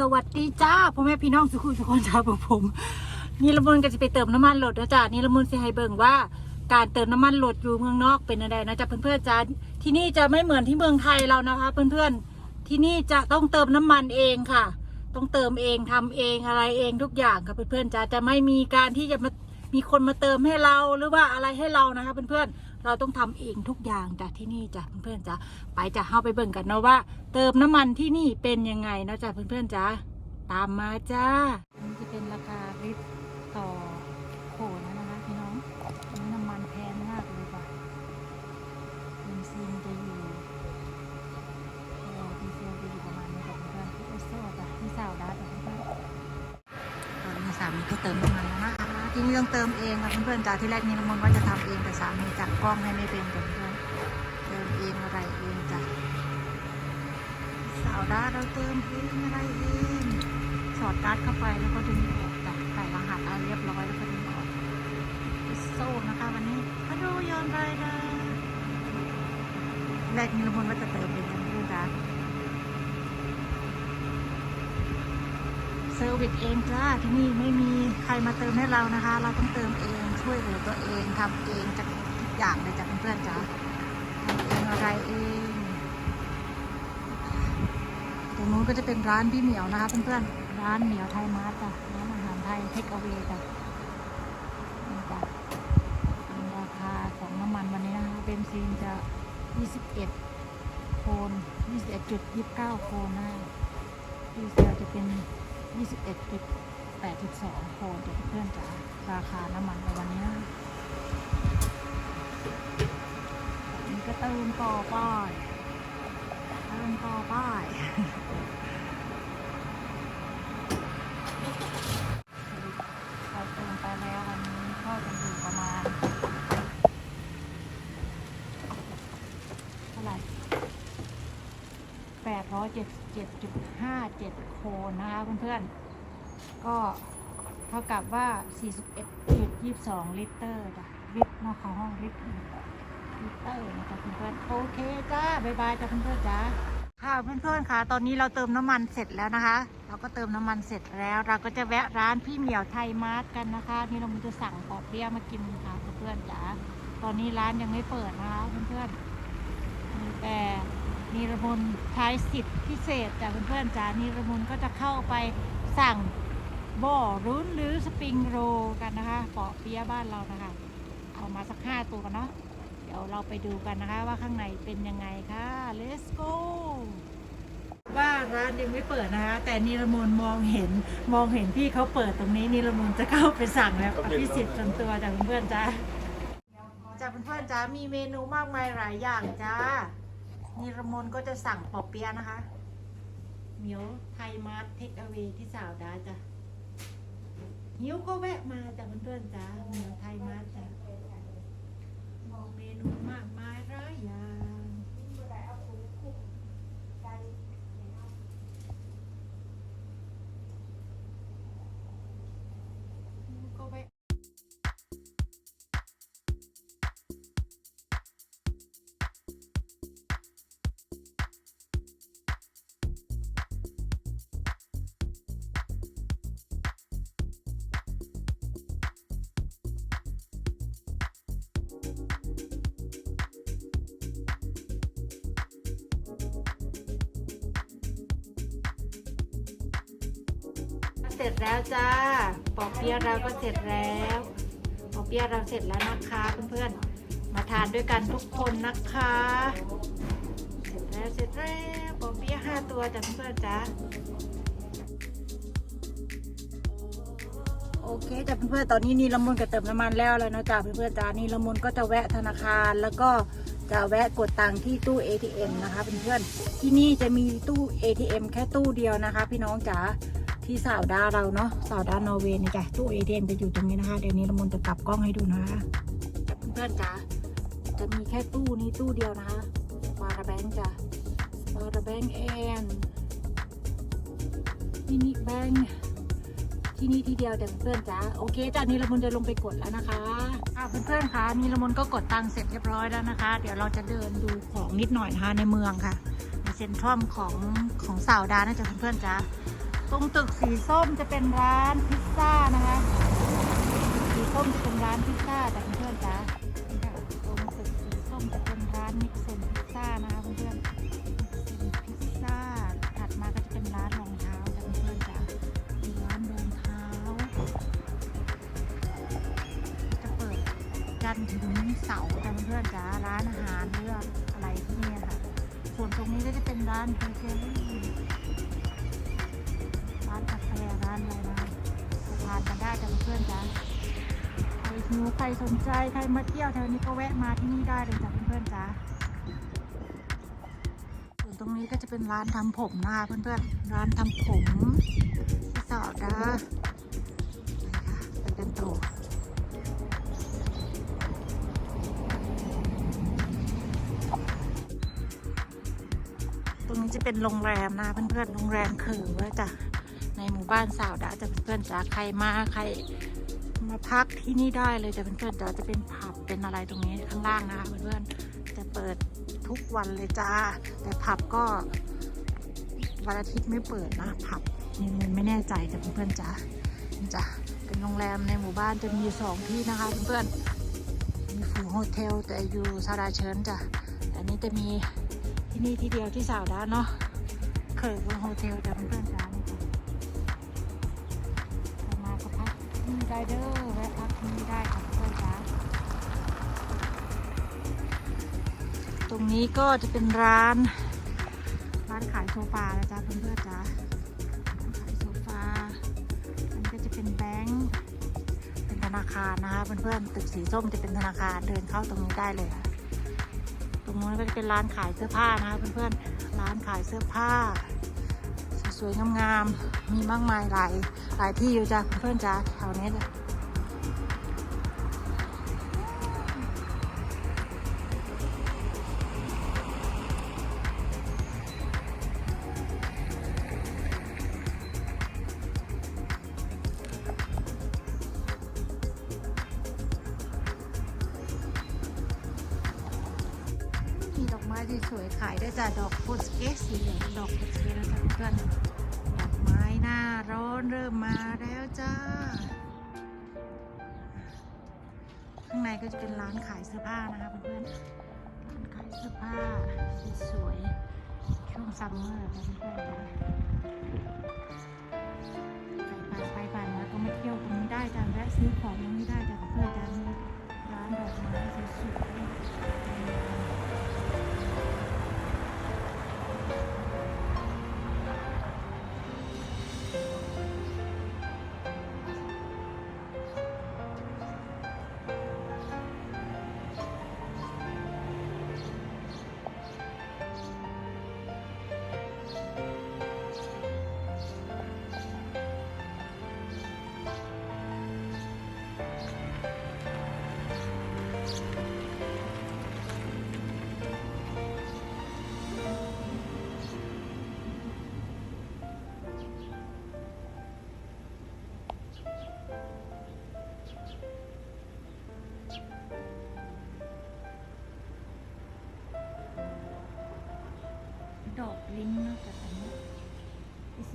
สวัสดีจ้าพ่อแม่พี่น้องสุขุมสุขคนจ้าผมผมนี่ละมุนก็จะไปเติมน้ำมันรถนะจ้านี่ละมุนสิให้เบิ่งว่าการเติมน้ำมันรถอยู่เมืองนอกเป็นอะไรนะจ๊ะเพื่อนๆจ้าที่นี่จะไม่เหมือนที่เมืองไทยเรานะคะ เพื่อนๆที่นี่จะต้องเติมน้ำมันเองค่ะ ต้องเติมเองทำเองอะไรเองทุกอย่างค่ะเพื่อนๆจ้าจะไม่มีการที่จะมามีคนมาเติมให้เราหรือว่าอะไรให้เรานะคะ เพื่อนๆ เราต้องทำเองทุกอย่างจากที่นี่จ้ะเพื่อนๆจ้าไปจะเข้าไปเบิ่งกันเนาะว่า เติมน้ำมันที่นี่เป็นยังไงนะจ้ะเพื่อนๆจ้าตามมาจ้านี่จะเป็นราคาลิตร ต้องเติมเองค่ะเพื่อนๆจ้าที่แรกนี้น้ำมันว่าจะทำเองแต่สามีจับกล้องให้ไม่เป็นเพื่อนๆเติมเองอะไรเองจ้ะสาวดาเราเติมเองอะไรเองสอดการ์ดเข้าไปแล้วก็ดึงออกจากใส่รหัสอะไรเรียบร้อยแล้วก็ดึงออกโซ่นะคะวันนี้มาดูโยนไรนะแรกนิรมนต์ว่าจะเติมเองกันเพื่อนจ้า เซอร์วิสเองจ้าที่นี่ไม่มีใครมาเติมให้เรานะคะ เราต้องเติมเองช่วยเหลือตัวเองทำเองจากทุกอย่างเลยจ้ะเพื่อนๆจ้าทำเองอะไรเองตรงนู้นก็จะเป็นร้านพี่เหมียวนะคะเพื่อนๆร้านเหมียวไทยมาร์ทจ้ะร้านอาหารไทยเทคเอา a y จ้ะนี่จ้ะเป็นราคาของน้ำมันวันนี้นะคะเบนซินจะ 21 โคน21.29 โคนนะดีเซลจะเป็น 21.82โคนจ้ะเพื่อนจ้าราคาน้ำมันในวันนี้มันก็เติมต่อไป้ายเติมต่อไป้ 877.57 โคนนะคะเพื่อนๆ ก็เท่ากับว่า 41.22 ลิตรจ้ะลิตรนอกของห้องลิตรลิตรนะคะเพื่อนๆ โอเคจ้าบ๊ายบายจ้าเพื่อนๆจ้าค่ะเพื่อนๆค่ะ ตอนนี้เราเติมน้ำมันเสร็จแล้วนะคะ เราก็เติมน้ำมันเสร็จแล้ว เราก็จะแวะร้านพี่เหมียวไทยมาร์ทกันนะคะ นี่เราจะสั่งปอเปี๊ยะมากินค่ะเพื่อนๆจ้าตอนนี้ร้านยังไม่เปิดนะคะเพื่อนๆ แต่นิรมนใช้สิทธิ์พิเศษจากเพื่อนๆจ๋านิรมนก็จะเข้าไปสั่งบ่อรุ้นหรือสปริงโรลกันนะคะปอกเปี๊ยะบ้านเรานะคะ เอามาสักห้าตัวกันเนาะเดี๋ยวเราไปดูกันนะคะ ว่าข้างในเป็นยังไงค่ะ let's go ว่าร้านยังไม่เปิดนะคะ แต่นิรมนมองเห็นมองเห็นพี่เขาเปิดตรงนี้นิรมนจะเข้าไปสั่งแล้วอภิสิทธิ์ส่วนตัวจากเพื่อนๆจ้า จาเพื่อนๆจ้ามีเมนูมากมายหลายอย่างจ้านิรมนก็จะสั่งปอเปี๊ยะนะคะ เหมียวไทยมาร์ทเทคเอา a y ที่สาวดาจ้ะหิวก็แวะมาจาเพื่อนๆจ้าเหมียวไทยมาร์ทจ้ะเมนูมากมายหลายอย่าง เสร็จแล้วจ้า ปอเปี๊ยะเราก็เสร็จแล้ว ปอเปี๊ยะเราเสร็จแล้วนะคะเพื่อนๆ มาทานด้วยกันทุกคนนะคะ เสร็จแล้วเสร็จแล้วปอเปี๊ยะห้าตัวจ้ะเพื่อนๆจ้าโอเคจ้ะเพื่อนๆ ตอนนี้นี่ละมุนก็เติมน้ำมันแล้วแล้วนะจ๊ะเพื่อนๆจ้านี่ละมุนก็จะแวะธนาคารแล้วก็จะแวะกดตังค์ที่ตู้ ATM นะคะเพื่อนๆ ที่นี่จะมีตู้ ATM แค่ตู้เดียวนะคะ พี่น้องจ๋า ที่สาวดาเราเนาะสาวดานอร์เวย์นี่จ้ะตู้ ATM จะอยู่ตรงนี้นะคะ เดี๋ยวนี้ละมุนจะกลับกล้องให้ดูนะคะเพื่อนจ๋าจะมีแค่ตู้นี้ตู้เดียวนะคะวาราแบงค์จ้ะวาราแบงค์แอนมินิแบงค์ที่นี่ที่เดียวแต่เพื่อนจ้าโอเคจ้านี่ละมุนจะลงไปกดแล้วนะคะอ่าเพื่อนๆคะนี่ละมุนก็กดตังค์เสร็จเรียบร้อยแล้วนะคะ เดี๋ยวเราจะเดินดูของนิดหน่อยนะคะในเมืองค่ะในเซ็นทรัลของของสาวดานะจ๊ะเพื่อนๆจ้า ตรงตึกสีส้มจะเป็นร้านพิซซ่านะคะสีส้มจะเป็นร้านพิซซ่าแต่เพื่อนจ๋าตรงตึกสีส้มจะเป็นร้านมิกเซนพิซซ่านะคะเพื่อนๆมิกเซนพิซซ่าถัดมาก็จะเป็นร้านรองเท้าจ้ะเพื่อนจ๋าร้านรองเท้า จะเปิดจันทร์ถึงเสาร์จ้ะเพื่อนจ๋าร้านอาหารเรื่องอะไรที่นี่ค่ะส่วนตรงนี้ก็จะเป็นร้านเบเกอรี่ หิวใครสนใจใครมาเที่ยวแถวนี้ก็แวะมาที่นี่ได้เลยจ้ะเพื่อนๆจ้าส่วนตรงนี้ก็จะเป็นร้านทำผมนะคะเพื่อนๆร้านทำผมที่สอดนะไปกันต่อตรงนี้จะเป็นโรงแรมนะเพื่อนๆโรงแรมคือว่าจะในหมู่บ้านสาวดาจะเพื่อนๆจะใครมาใคร มาพักที่นี่ได้เลยจะเพื่อนๆจะจะเป็นผับเป็นอะไรตรงนี้ข้างล่างนะคะเพื่อนๆจะเปิดทุกวันเลยจ้า แต่ผับก็วันอาทิตย์ไม่เปิดนะผับนี่ไม่แน่ใจจะเพื่อนๆจ้าจ้ะเป็นโรงแรมในหมู่บ้านจะมีสองที่นะคะเพื่อนๆมีฟูโฮเทลแต่อยู่ซาดาเชิญจ้ะอันนี้จะมีที่นี่ที่เดียวที่สาวด้านเนาะเคยว่าโฮเทลจำเพื่อนจ้า รงนี้ก็จะเป็นร้าน ร้านขายโซฟานะจ๊ะเพื่อนๆจ้าร้าขายโซฟาอันนี้ก็จะเป็นแบงก์เป็นธนาคารนะคะเพื่อนๆตึกสีส้มจะเป็นธนาคารเดินเข้าตรงนี้ได้เลยตรงนู้นก็จะเป็นร้านขายเสื้อผ้านะคะเพื่อนๆร้านขายเสื้อผ้า สวยๆงามๆมีมากมายหลายหลายที่อยู่จ้ะเพื่อนๆจ้ะแถวนี้จ้ะ ยขายได้จ้ะดอกโพสเกสสีเหลืองดอกโพสเกสนะจ๊ะเพื่อนดอกไม้หน้าร้อนเริ่มมาแล้วจ้า ข้างในก็จะเป็นร้านขายเสื้อผ้านะคะเพื่อนๆร้านขายเสื้อผ้าสวยๆช่วงซัมเมอร์ค่ะเพื่อนๆไปผ่านมาก็มาเที่ยวตรงนี้ได้จ้ะแวะซื้อของตรงนี้ได้จ้ะเพื่อนๆจ้ะมีร้านดอกไม้สวยๆ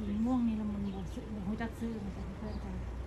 สีม่วงนี่ละมันบวซื้อบ่รู้จักซื้อเหมือนกันเพื่อนจ้ะนี่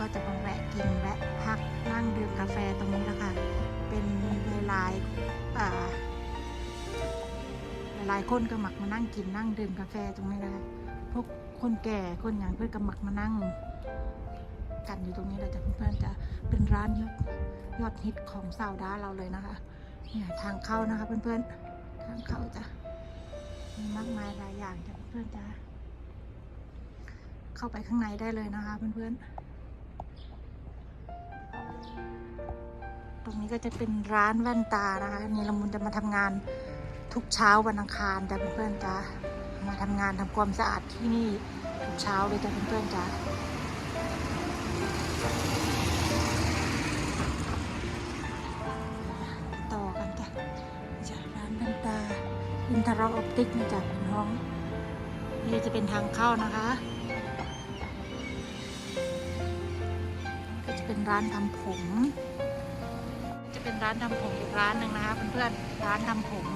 ก็จะมาแวะกินแวะพักนั่งดื่มกาแฟตรงนี้แล้วค่ะเป็นหลายๆอ่าหลายคนก็มักมานั่งกินนั่งดื่มกาแฟตรงนี้นะคะพวกคนแก่คนอย่างเพื่อนก็มักมานั่งกันอยู่ตรงนี้เลยจ้ะเพื่อนจะเป็นร้านยอดยอดฮิตของซาวด้าเราเลยนะคะเนี่ยทางเข้านะคะเพื่อนๆทางเข้าจะมีมากมายหลายอย่างจ้ะเพื่อนๆจ้าเข้าไปข้างในได้เลยนะคะเพื่อนๆ นี้ก็จะเป็นร้านแว่นตานะคะนี่ละมุนจะมาทำงานทุกเช้าวันอังคารจ้ะเพื่อนๆจ้ามาทำงานทำความสะอาดที่นี่ทุกเช้าเลยจ้ะเพื่อนๆจ้าต่อกันจ้ะจ้ะร้านแว่นตาอินทราออปติกนะจ๊ะเป็นห้องนี่จะเป็นทางเข้านะคะก็จะเป็นร้านทำผม เป็นร้านทำผมอีกร้านหนึ่งนะคะเพื่อนๆร้านทำผม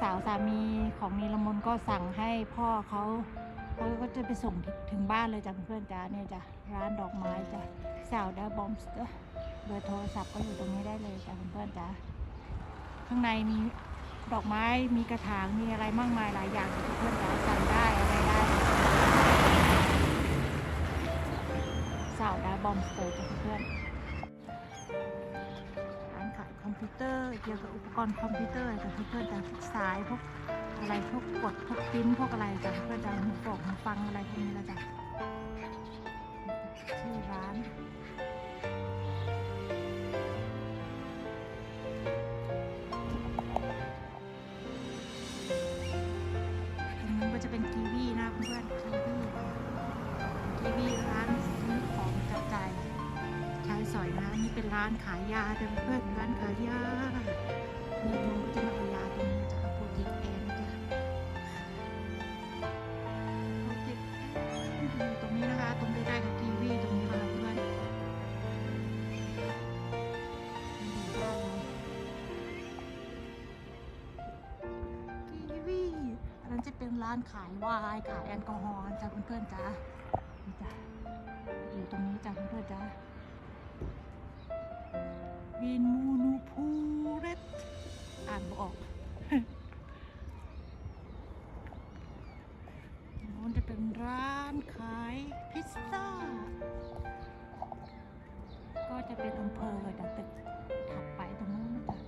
สาวสามีของนีลมนก็สั่งให้พ่อเขาเขาก็จะไปส่งถึงบ้านเลยจ้ะเพื่อนจ้าเนี่ยจ้ะร้านดอกไม้จ้ะสาวดาบอมส์เบอร์โทรศัพท์ก็อยู่ตรงนี้ได้เลยจ้ะเพื่อนจ้าข้างในมีดอกไม้มีกระถางมีอะไรมากมายหลายอย่างจ้ะเพื่อนจ้าสั่งได้อะไรได้สาวดาบอมสเตอร์จ้ะเพื่อน พิวเตอร์ เกี่ยวกับอุปกรณ์คอมพิวเตอร์แต่เพื่อนจะพวกสายพวกอะไรพวกกดพวกปริ้นพวกอะไรจ้ะเพื่อนจะหูปกหูฟังอะไรพวกนี้ล้วจ้ะชื่อร้านตรงนู้นก็จะเป็นกีวีนะเพื่อนกีวีกีวีร้านซื้อของจับจ่ายใช้สอยนะนี่เป็นร้านขายยาเพื่อน ๆร้านขายยามีมุมจะมาเอายาตรงนี้จะเอาโปรเจกตีนแอนจ้ะโปรตีนแอนอยู่ตรงนี้นะคะ ตรงใกล้ๆกับกีวีตรงนี้นะคะเพื่อนอยู่ได้เลยกีวีอันนั้นจะเป็นร้านขายวน์ขายแอลกอฮอล์จ้ะเพื่อนๆจ้ะนี่จ้ะอยู่ตรงนี้จ้ะเพื่อนๆจ้ะวินมู จะเป็นร้านขายพิซซ่า ก็จะเป็นอำเภอแต่ตึกถัดไปตรงนู้นนะจ๊ะ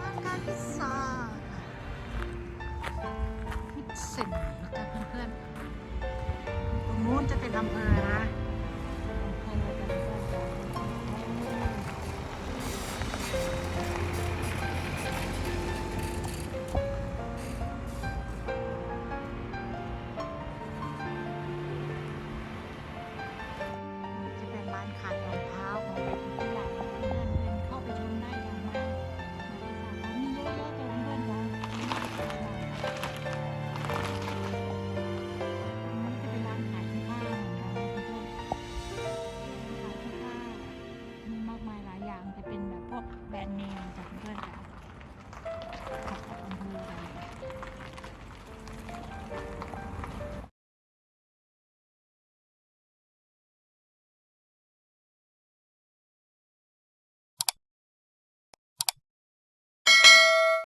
ร้านขายพิซซ่าพิซเซนนะจ๊ะเพื่อนๆตรงนู้นจะเป็นอำเภอ